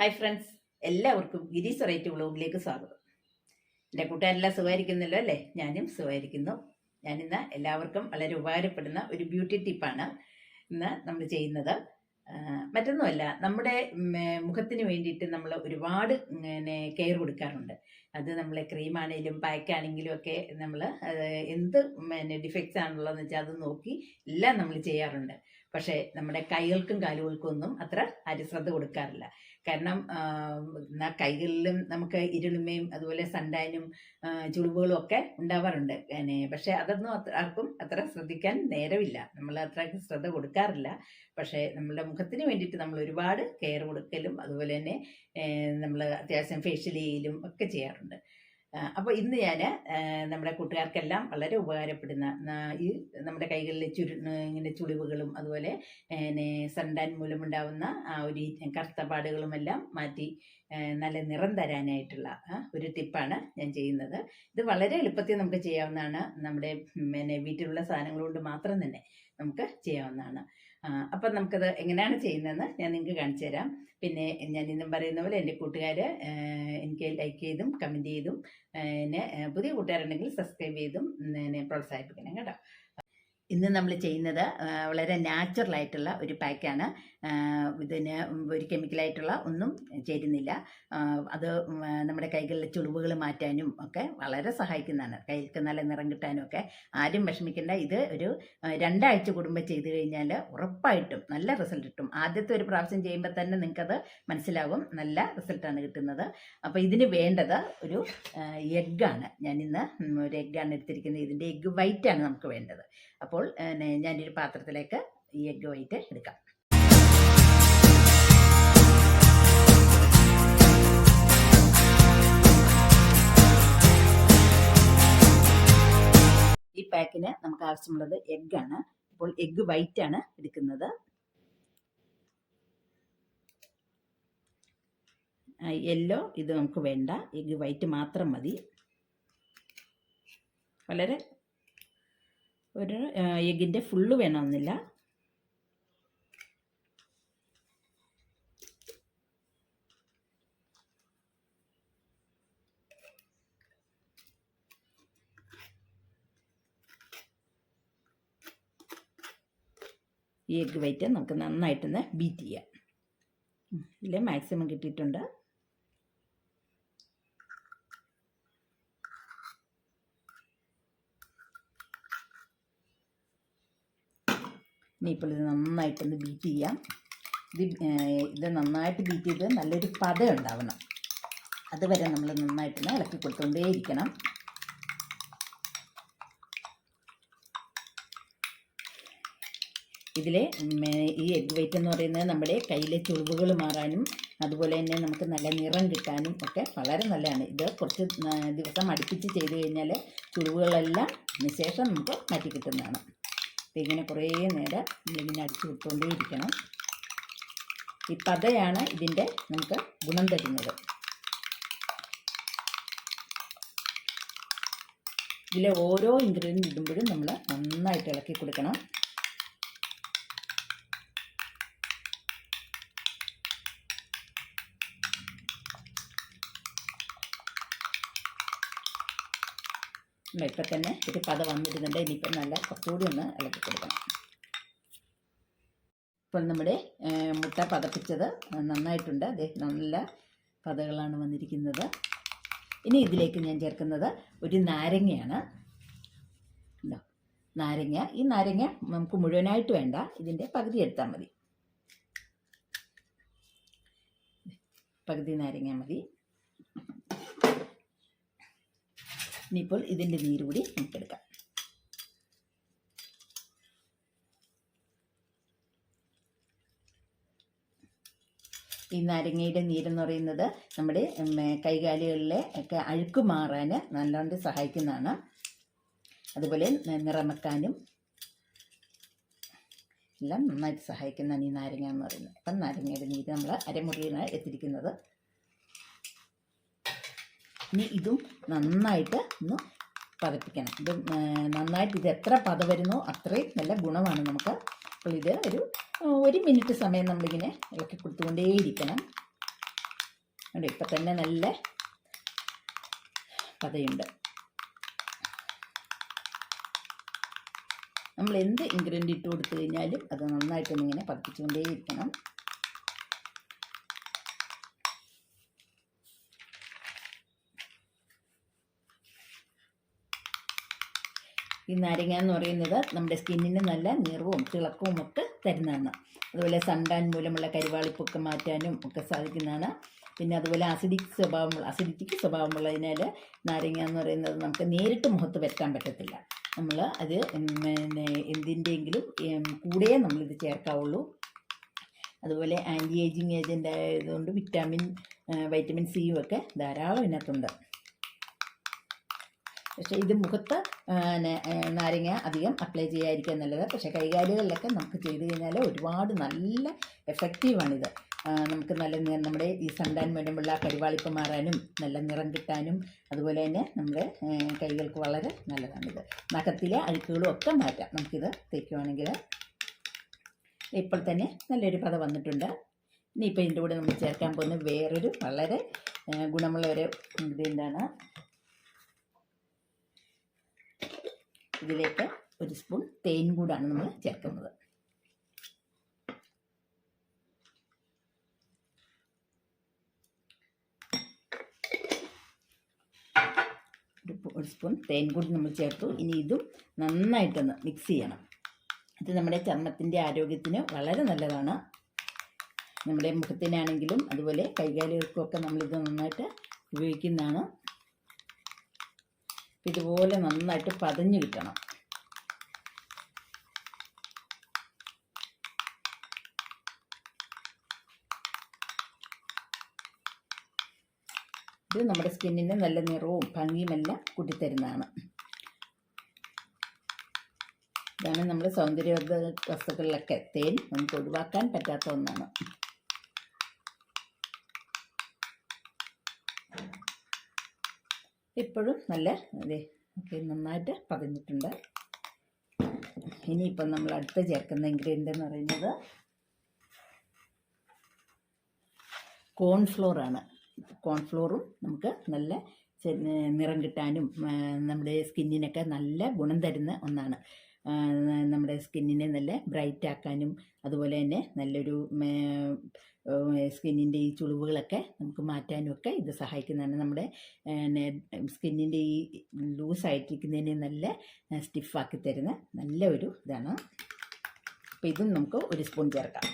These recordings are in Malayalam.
ഹായ് ഫ്രണ്ട്സ് എല്ലാവർക്കും ഗിരീസ് റൈറ്റ് വ്ളോഗിലേക്ക് സ്വാഗതം. എന്റെ കൂട്ടുകാരെല്ലാം സുഖമായിരിക്കുന്നല്ലോ അല്ലേ? ഞാനും സുഖമായിരിക്കുന്നു. ഞാനിന്ന് എല്ലാവർക്കും വളരെ ഉപകാരപ്പെടുന്ന ഒരു ബ്യൂട്ടി ടിപ്പാണ് ഇന്ന് നമ്മൾ ചെയ്യുന്നത്. മറ്റൊന്നുമല്ല നമ്മുടെ മുഖത്തിന് വേണ്ടിയിട്ട് നമ്മൾ ഒരുപാട് ഇങ്ങനെ കെയർ കൊടുക്കാറുണ്ട്. അത് നമ്മൾ ക്രീമാണെങ്കിലും പാക്കാണെങ്കിലും ഒക്കെ നമ്മൾ എന്ത് പിന്നെ ഡിഫക്ട്സ് ആണുള്ളതെന്ന് വെച്ചാൽ അത് നോക്കി എല്ലാം നമ്മൾ ചെയ്യാറുണ്ട്. പക്ഷേ നമ്മുടെ കൈകൾക്കും കാലുകൾക്കും ഒന്നും അത്ര ആരും ശ്രദ്ധ കൊടുക്കാറില്ല. കാരണം കൈകളിലും നമുക്ക് ഇരുളിമയും അതുപോലെ സണ്ടാനും ചുളിവുകളും ഒക്കെ ഉണ്ടാവാറുണ്ട്. പിന്നെ പക്ഷെ അതൊന്നും ആർക്കും അത്ര ശ്രദ്ധിക്കാൻ നേരമില്ല. നമ്മൾ അത്ര ശ്രദ്ധ കൊടുക്കാറില്ല. പക്ഷേ നമ്മുടെ മുഖത്തിന് വേണ്ടിയിട്ട് നമ്മൾ ഒരുപാട് കെയർ കൊടുക്കലും അതുപോലെ തന്നെ നമ്മൾ അത്യാവശ്യം ഫേഷ്യൽ ചെയ്യലും ഒക്കെ ചെയ്യാറുണ്ട്. അപ്പോൾ ഇന്ന് ഞാൻ നമ്മുടെ കൂട്ടുകാർക്കെല്ലാം വളരെ ഉപകാരപ്പെടുന്ന ഈ നമ്മുടെ കൈകളിലെ ചുരു ഇങ്ങനെ ചുളിവുകളും അതുപോലെ സൺഡാൻ മൂലമുണ്ടാവുന്ന ആ ഒരു കറുത്തപാടുകളുമെല്ലാം മാറ്റി നല്ല നിറം തരാനായിട്ടുള്ള ഒരു ടിപ്പാണ് ഞാൻ ചെയ്യുന്നത്. ഇത് വളരെ എളുപ്പത്തിൽ നമുക്ക് ചെയ്യാവുന്നതാണ്. നമ്മുടെ പിന്നെ വീട്ടിലുള്ള സാധനങ്ങൾ കൊണ്ട് മാത്രം തന്നെ നമുക്ക് ചെയ്യാവുന്നതാണ്. അപ്പം നമുക്കത് എങ്ങനെയാണ് ചെയ്യുന്നതെന്ന് ഞാൻ നിങ്ങൾക്ക് കാണിച്ചു തരാം. പിന്നെ ഞാൻ ഇന്നും പറയുന്ന പോലെ എന്റെ കൂട്ടുകാർ എനിക്ക് ലൈക്ക് ചെയ്തും കമന്റ് ചെയ്തും പിന്നെ പുതിയ കൂട്ടുകാരുണ്ടെങ്കിൽ സബ്സ്ക്രൈബ് ചെയ്തും എന്നെ പ്രോത്സാഹിപ്പിക്കണം കേട്ടോ. ഇന്ന് നമ്മൾ ചെയ്യുന്നത് വളരെ നാച്ചുറൽ ആയിട്ടുള്ള ഒരു പാക്കാണ് ഇതിന് ഒരു കെമിക്കലായിട്ടുള്ള ഒന്നും ചേരുന്നില്ല. അത് നമ്മുടെ കൈകളിലെ ചുളിവുകൾ മാറ്റാനും ഒക്കെ വളരെ സഹായിക്കുന്നതാണ്. കൈക്ക് നല്ല നിറം കിട്ടാനും ഒക്കെ. ആരും വിഷമിക്കേണ്ട. ഇത് ഒരു രണ്ടാഴ്ച കുടുംബം ചെയ്ത് കഴിഞ്ഞാൽ ഉറപ്പായിട്ടും നല്ല റിസൾട്ട് കിട്ടും. ആദ്യത്തെ ഒരു പ്രാവശ്യം ചെയ്യുമ്പോൾ തന്നെ നിങ്ങൾക്കത് മനസ്സിലാവും. നല്ല റിസൾട്ടാണ് കിട്ടുന്നത്. അപ്പോൾ ഇതിന് വേണ്ടത് ഒരു എഗ്ഗാണ് ഞാനിന്ന് ഒരു എഗ്ഗാണ് എടുത്തിരിക്കുന്നത്. ഇതിന്റെ എഗ്ഗ് വൈറ്റാണ് നമുക്ക് വേണ്ടത്. അപ്പോൾ ഞാനൊരു പാത്രത്തിലേക്ക് ഈ എഗ്ഗ് വൈറ്റ് എടുക്കാം. ഈ പാക്കിന് നമുക്ക് ആവശ്യമുള്ളത് എഗ്ഗാണ് അപ്പോൾ എഗ്ഗ് വൈറ്റ് ആണ് എടുക്കുന്നത്. യെല്ലോ ഇത് നമുക്ക് വേണ്ട. എഗ്ഗ് വൈറ്റ് മാത്രം മതി. വളരെ ഒരു എഗിന്റെ ഫുള്ള് വേണമെന്നില്ല. ഈ എഗ്ഗ് വൈറ്റ് നമുക്ക് നന്നായിട്ടൊന്ന് ബീറ്റ് ചെയ്യാം. ഇല്ലേ മാക്സിമം കിട്ടിയിട്ടുണ്ട്. ഇനിയിപ്പോൾ ഇത് നന്നായിട്ടൊന്ന് ബീറ്റ് ചെയ്യാം. ഇത് ഇത് നന്നായിട്ട് ബീറ്റ് ചെയ്ത് നല്ലൊരു പത ഉണ്ടാവണം. അതുവരെ നമ്മൾ നന്നായിട്ടൊന്ന് ഇളക്കി കൊടുത്തുകൊണ്ടേയിരിക്കണം ഇതിൽ ഈ എഗ് വൈറ്റ് എന്ന് പറയുന്നത് നമ്മുടെ കയ്യിലെ ചുളിവുകൾ മാറാനും അതുപോലെ തന്നെ നമുക്ക് നല്ല നിറം കിട്ടാനും ഒക്കെ വളരെ നല്ലതാണ്. ഇത് കുറച്ച് ദിവസം അടുപ്പിച്ച് ചെയ്ത് കഴിഞ്ഞാൽ ചുളിവുകളെല്ലാം നിശേഷം നമുക്ക് മാറ്റി കിട്ടുന്നതാണ്. അപ്പോൾ ഇങ്ങനെ കുറേ നേരം നമ്മളിങ്ങനെ അടിച്ചു വിട്ടുകൊണ്ടേയിരിക്കണം ഈ പതയാണ് ഇതിന്റെ നമുക്ക് ഗുണം തരുന്നത്. ഇതിലെ ഓരോ ഇൻഗ്രീഡിയന്റ് ഇടുമ്പോഴും നമ്മൾ നന്നായിട്ട് ഇളക്കി കൊടുക്കണം. ഇപ്പം തന്നെ ഒരു പത വന്നിരുന്നുണ്ട്. ഇനിയിപ്പം നല്ല കുറച്ചുകൂടി ഒന്ന് ഇളക്കി കൊടുക്കണം. ഇപ്പോൾ നമ്മുടെ മുട്ട പതപ്പിച്ചത് നന്നായിട്ടുണ്ട്. അതേ നല്ല പതകളാണ് വന്നിരിക്കുന്നത്. ഇനി ഇതിലേക്ക് ഞാൻ ചേർക്കുന്നത് ഒരു നാരങ്ങയാണ്. നാരങ്ങ. ഈ നാരങ്ങ നമുക്ക് മുഴുവനായിട്ട് വേണ്ട. ഇതിന്റെ പകുതി എടുത്താൽ മതി. പകുതി നാരങ്ങ മതി. ഇനിയിപ്പോൾ ഇതിന്റെ നീര് കൂടി നമുക്കെടുക്കാം ഈ നാരങ്ങയുടെ നീരെന്ന് പറയുന്നത് നമ്മുടെ കൈകാലികളിലെ ഒക്കെ അഴുക്ക് മാറാൻ നല്ലോണ്ട് സഹായിക്കുന്നതാണ്. അതുപോലെ നിറമക്കാനും എല്ലാം നന്നായിട്ട് സഹായിക്കുന്നതാണ് ഈ നാരങ്ങ എന്ന് പറയുന്നത്. അപ്പം നാരങ്ങയുടെ നീര് നമ്മൾ അരമുറിയിലാണ് എത്തിയിരിക്കുന്നത്. ഇനി ഇതും നന്നായിട്ട് ഒന്ന് പതപ്പിക്കണം. ഇത് നന്നായിട്ട് ഇത് എത്ര പത വരുന്നോ അത്രയും നല്ല ഗുണമാണ് നമുക്ക്. അപ്പോൾ ഇത് ഒരു ഒരു മിനിറ്റ് സമയം നമ്മളിങ്ങനെ ഇളക്കി കൊടുത്തുകൊണ്ടേയിരിക്കണം. അതുകൊണ്ട് ഇപ്പം തന്നെ നല്ല പതയുണ്ട്. നമ്മൾ എന്ത് ഇൻഗ്രീഡിയന്റ് ഇട്ട് കൊടുത്തു കഴിഞ്ഞാലും അത് നന്നായിട്ടൊന്നിങ്ങനെ പതിപ്പിച്ചുകൊണ്ടേയിരിക്കണം. ഈ നാരങ്ങ എന്ന് പറയുന്നത് നമ്മുടെ സ്കിന്നിന് നല്ല നിറവും തിളക്കവും ഒക്കെ തരുന്നതാണ്. അതുപോലെ സൺടാൻ മൂലമുള്ള കരിവാളിപ്പൊക്കെ മാറ്റാനും ഒക്കെ സാധിക്കുന്നതാണ്. പിന്നെ അതുപോലെ അസിഡിക് സ്വഭാവമുള്ള അസിഡിറ്റിക് സ്വഭാവമുള്ളതിനാൽ നാരങ്ങ എന്ന് പറയുന്നത് നമുക്ക് നേരിട്ട് മുഖത്ത് വരുത്താൻ പറ്റത്തില്ല. നമ്മൾ അത് പിന്നെ എന്തിന്റെയെങ്കിലും കൂടെയേ കൂടെ നമ്മളിത് ചേർക്കാവുള്ളൂ. അതുപോലെ ആന്റി ഏജിങ് ഏജന്റ് ആയതുകൊണ്ട് വിറ്റാമിൻ വൈറ്റമിൻ സിയും ഒക്കെ ധാരാളം ഇതിനകത്തുണ്ട്. പക്ഷേ ഇത് മുഖത്ത് നാരങ്ങ അധികം അപ്ലൈ ചെയ്യാതിരിക്കാൻ നല്ലത്. പക്ഷേ കൈകാലുകളിലൊക്കെ നമുക്ക് ചെയ്ത് കഴിഞ്ഞാൽ ഒരുപാട് നല്ല എഫക്റ്റീവാണിത് നമുക്ക് നല്ല നമ്മുടെ ഈ സണ്ടാൻ മൂലമുള്ള കരിവാളിപ്പ് മാറാനും നല്ല നിറം കിട്ടാനും അതുപോലെ തന്നെ നമ്മുടെ കൈകൾക്ക് വളരെ നല്ലതാണിത്. നഖത്തിലെ അഴുക്കുകളും ഒക്കെ മാറ്റാം. നമുക്കിത് തേക്കുവാണെങ്കിൽ. ഇപ്പോൾ തന്നെ നല്ലൊരു പത വന്നിട്ടുണ്ട്. ഇനിയിപ്പോൾ ഇതിന്റെ കൂടെ നമ്മൾ ചേർക്കാൻ പോകുന്ന വേറൊരു വളരെ ഗുണമുള്ള ഒരു ഇൻഗ്രീഡിയന്റാണ് ഇതിലേക്ക് ഒരു സ്പൂൺ തേൻ കൂടാണ് നമ്മൾ ചേർക്കുന്നത്. ഒരു സ്പൂൺ തേൻ കൂടി നമ്മൾ ചേർത്തു. ഇനി ഇതും നന്നായിട്ടൊന്ന് മിക്സ് ചെയ്യണം. ഇത് നമ്മുടെ ചർമ്മത്തിന്റെ ആരോഗ്യത്തിന് വളരെ നല്ലതാണ്. നമ്മുടെ മുഖത്തിനാണെങ്കിലും അതുപോലെ കൈകാലുകൾക്കൊക്കെ നമ്മളിത് നന്നായിട്ട് ഉപയോഗിക്കുന്നതാണ്. ഇതുപോലെ നന്നായിട്ട് പതഞ്ഞു കിട്ടണം. ഇത് നമ്മുടെ സ്കിന്നിന് നല്ല നിറവും ഭംഗിയുമെല്ലാം കൂട്ടിത്തരുന്നതാണ്. ഇതാണ് നമ്മൾ സൗന്ദര്യവർദ്ധ വസ്തുക്കളിലൊക്കെ തേൻ നമുക്ക് ഒഴിവാക്കാൻ പറ്റാത്ത ഒന്നാണ്. ഇപ്പോഴും നല്ല ഓക്കെ നന്നായിട്ട് പതിഞ്ഞിട്ടുണ്ട്. ഇനിയിപ്പം നമ്മൾ അടുത്ത് ചേർക്കുന്ന ഇൻഗ്രീഡിയന്റ് എന്ന് പറയുന്നത് കോൺഫ്ലോറാണ് കോൺഫ്ലോറും നമുക്ക് നല്ല നിറം കിട്ടാനും നമ്മുടെ സ്കിന്നിനൊക്കെ നല്ല ഗുണം തരുന്ന ഒന്നാണ്. നമ്മുടെ സ്കിന്നിനെ നല്ല ബ്രൈറ്റ് ആക്കാനും അതുപോലെ തന്നെ നല്ലൊരു സ്കിന്നിന്റെ ഈ ചുളിവുകളൊക്കെ നമുക്ക് മാറ്റാനും ഒക്കെ ഇത് സഹായിക്കുന്നതാണ്. നമ്മുടെ സ്കിന്നിന്റെ ഈ ലൂസായിട്ടിരിക്കുന്നതിനെ നല്ല സ്റ്റിഫാക്കി തരുന്ന നല്ല ഒരു ഇതാണ്. അപ്പോൾ ഇതും നമുക്ക് ഒരു സ്പൂൺ ചേർക്കാം.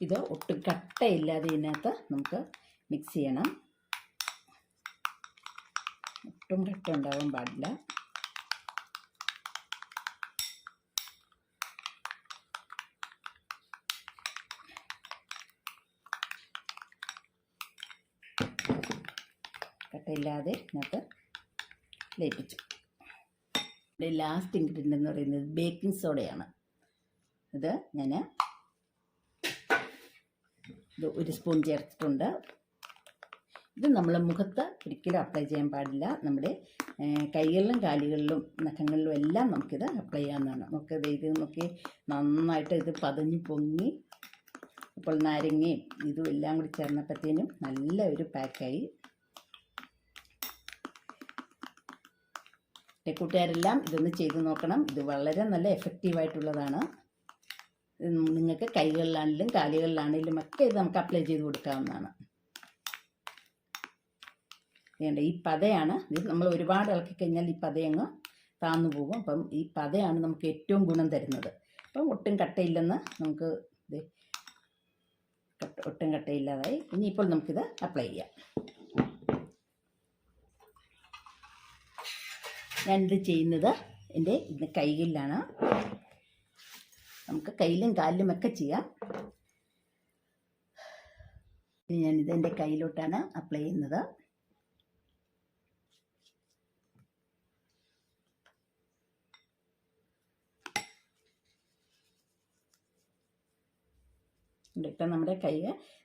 ഇത് ഒട്ടും കട്ടയില്ലാതെ ഇതിനകത്ത് നമുക്ക് മിക്സ് ചെയ്യണം. ഒട്ടും കട്ട ഉണ്ടാവാൻ പാടില്ല. കട്ടയില്ലാതെ ഇതിനകത്ത് ലയിപ്പിച്ചു. ലാസ്റ്റ് ഇൻഗ്രീഡിയന്റ് എന്ന് പറയുന്നത് ബേക്കിംഗ് സോഡയാണ്. ഇത് ഞാൻ ഒരു സ്പൂൺ ചേർത്തിട്ടുണ്ട് ഇത് നമ്മൾ മുഖത്ത് ഒരിക്കലും അപ്ലൈ ചെയ്യാൻ പാടില്ല. നമ്മുടെ കൈകളിലും കാലുകളിലും നഖങ്ങളിലും എല്ലാം നമുക്കിത് അപ്ലൈ ചെയ്യാവുന്നതാണ്. നമുക്ക് ഇത് നോക്കി നന്നായിട്ട് ഇത് പതഞ്ഞ് പൊങ്ങി ഇപ്പോൾ നാരങ്ങയും ഇതും എല്ലാം കൂടി ചേർന്നപ്പോഴത്തേനും നല്ല ഒരു പാക്കായി കൂട്ടുകാരെല്ലാം ഇതൊന്ന് ചെയ്ത് നോക്കണം. ഇത് വളരെ നല്ല എഫക്റ്റീവായിട്ടുള്ളതാണ് നിങ്ങൾക്ക് കൈകളിലാണെങ്കിലും കാലുകളിലാണെങ്കിലും ഒക്കെ ഇത് നമുക്ക് അപ്ലൈ ചെയ്ത് കൊടുക്കാവുന്നതാണ്. വേണ്ട ഈ പതയാണ് ഇത് നമ്മൾ ഒരുപാട് ഇളക്കി കഴിഞ്ഞാൽ ഈ പതയങ്ങ് താന്നു പോകും. അപ്പം ഈ പതയാണ് നമുക്ക് ഏറ്റവും ഗുണം തരുന്നത്. അപ്പം ഒട്ടും കട്ടയില്ലെന്ന് നമുക്ക് ഇത് ഒട്ടും കട്ടയില്ലാതായി. ഇനിയിപ്പോൾ നമുക്കിത് അപ്ലൈ ചെയ്യാം. ഞാനിത് ചെയ്യുന്നത് എന്റെ ഇന്ന് കൈകളിലാണ്. നമുക്ക് കയ്യിലും കാലിലും ഒക്കെ ചെയ്യാം. ഇനി ഇത് എന്റെ കയ്യിലോട്ടാണ് അപ്ലൈ ചെയ്യുന്നത്. ഇപ്പം നമ്മുടെ കൈ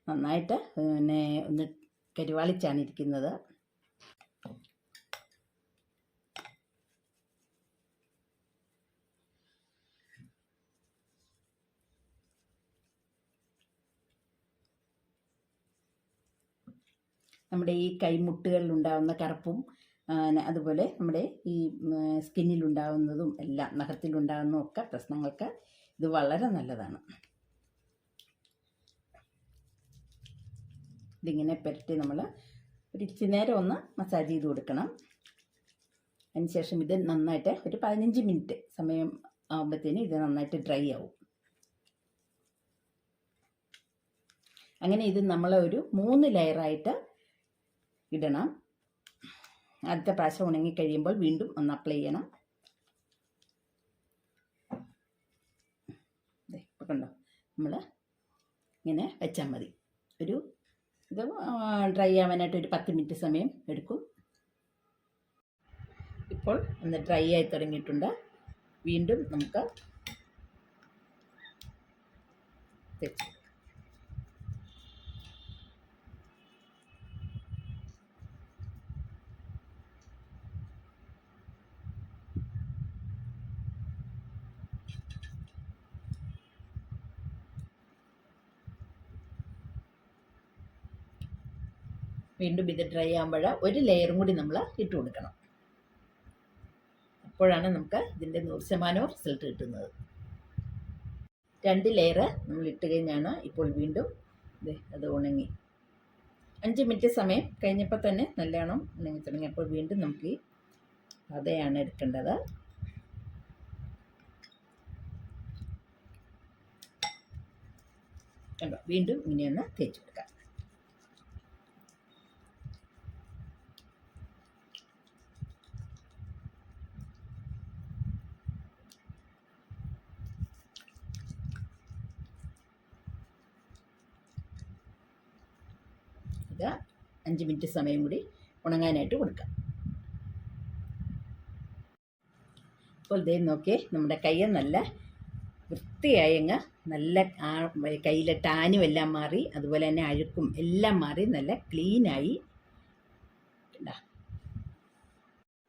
നന്നായിട്ട് പിന്നെ ഒന്ന് കരുവാളിച്ചാണ് ഇരിക്കുന്നത്. നമ്മുടെ ഈ കൈമുട്ടുകളിലുണ്ടാകുന്ന കറുപ്പും ആ, അതുപോലെ നമ്മുടെ ഈ സ്കിന്നിൽ സ്കിന്നിലുണ്ടാകുന്നതും എല്ലാം നഖത്തിലുണ്ടാകുന്നതും ഒക്കെ പ്രശ്നങ്ങൾക്ക് ഇത് വളരെ നല്ലതാണ്. ഇതിങ്ങനെ പുരട്ടി നമ്മൾ ഒരു ഇച്ചിരി നേരം ഒന്ന് മസാജ് ചെയ്ത് കൊടുക്കണം. അതിനുശേഷം ഇത് നന്നായിട്ട് ഒരു പതിനഞ്ച് മിനിറ്റ് സമയം ആകുമ്പോഴത്തേന് ഇത് നന്നായിട്ട് ഡ്രൈ ആവും. അങ്ങനെ ഇത് നമ്മൾ ഒരു മൂന്ന് ലെയറായിട്ട് ഇടണം. അടുത്ത പ്രാവശ്യം ഉണങ്ങി കഴിയുമ്പോൾ വീണ്ടും ഒന്ന് അപ്ലൈ ചെയ്യണം. ദേ, ഇപ്പൊ കണ്ടോ? നമ്മൾ ഇങ്ങനെ വെച്ചാൽ മതി. ഒരു ഇത് ഡ്രൈ ആവാനായിട്ട് ഒരു പത്ത് മിനിറ്റ് സമയം എടുക്കും. ഇപ്പോൾ ഒന്ന് ഡ്രൈ ആയി തുടങ്ങിയിട്ടുണ്ട്. വീണ്ടും നമുക്ക് തേച്ച് വീണ്ടും ഇത് ഡ്രൈ ആകുമ്പോൾ ഒരു ലെയറും കൂടി നമ്മൾ ഇട്ട് കൊടുക്കണം. അപ്പോഴാണ് നമുക്ക് ഇതിന്റെ നൂറ് ശതമാനവും റിസൾട്ട് കിട്ടുന്നത്. രണ്ട് ലെയർ നമ്മൾ ഇട്ട് കഴിഞ്ഞാണ് ഇപ്പോൾ വീണ്ടും അത് ഉണങ്ങി. അഞ്ച് മിനിറ്റ് സമയം കഴിഞ്ഞപ്പോൾ തന്നെ നല്ലോണം ഉണങ്ങി തുടങ്ങി. അപ്പോൾ വീണ്ടും നമുക്ക് ഈ പതയാണ് എടുക്കേണ്ടത്. കണ്ടോ? വീണ്ടും ഇങ്ങനെയൊന്ന് തേച്ച് കൊടുക്കാം. ഇത് അഞ്ച് മിനിറ്റ് സമയം കൂടി ഉണങ്ങാനായിട്ട് കൊടുക്കുക. അപ്പോൾ ഇതേ നോക്കിയേ നമ്മുടെ കയ്യ നല്ല വൃത്തിയായി അങ്ങ് നല്ല കയ്യിലെ ടാനും എല്ലാം മാറി അതുപോലെ തന്നെ അഴുക്കും എല്ലാം മാറി നല്ല ക്ലീനായി.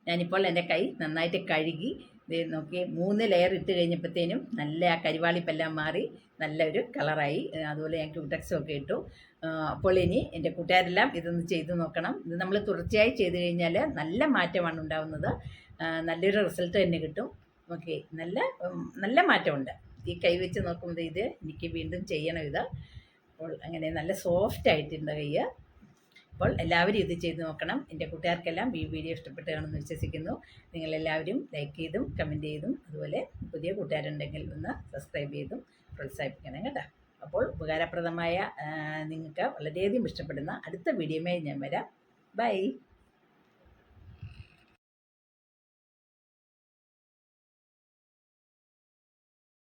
ഞാനിപ്പോൾ എന്റെ കൈ നന്നായിട്ട് കഴുകി ദേ നോക്കി മൂന്ന് ലെയർ ഇട്ട് കഴിഞ്ഞപ്പോഴത്തേനും നല്ല ആ കരിവാളിപ്പെല്ലാം മാറി നല്ലൊരു കളറായി അതുപോലെ ഞാൻ ക്യൂടെക്സും ഒക്കെ ഇട്ടു. അപ്പോൾ ഇനി എന്റെ കൂട്ടുകാരെല്ലാം ഇതൊന്ന് ചെയ്ത് നോക്കണം. ഇത് നമ്മൾ തുടർച്ചയായി ചെയ്ത് കഴിഞ്ഞാൽ നല്ല മാറ്റമാണ് ഉണ്ടാവുന്നത്. നല്ലൊരു റിസൾട്ട് തന്നെ കിട്ടും. ഓക്കെ നല്ല നല്ല മാറ്റമുണ്ട്. ഈ കൈ വെച്ച് നോക്കുമ്പോൾ ഇത് എനിക്ക് വീണ്ടും ചെയ്യണം ഇത്. അപ്പോൾ അങ്ങനെ നല്ല സോഫ്റ്റ് ആയിട്ടുണ്ട് കൈ അപ്പോൾ എല്ലാവരും ഇത് ചെയ്ത് നോക്കണം. എന്റെ കൂട്ടുകാർക്കെല്ലാം ഈ വീഡിയോ ഇഷ്ടപ്പെട്ടാണെന്ന് വിശ്വസിക്കുന്നു. നിങ്ങളെല്ലാവരും ലൈക്ക് ചെയ്തും കമന്റ് ചെയ്തും അതുപോലെ പുതിയ കൂട്ടുകാരുണ്ടെങ്കിൽ ഒന്ന് സബ്സ്ക്രൈബ് ചെയ്തും പ്രോത്സാഹിപ്പിക്കണം കേട്ടോ. അപ്പോൾ ഉപകാരപ്രദമായ നിങ്ങൾക്ക് വളരെയധികം ഇഷ്ടപ്പെടുന്ന അടുത്ത വീഡിയോയുമായി ഞാൻ വരാം. ബൈ.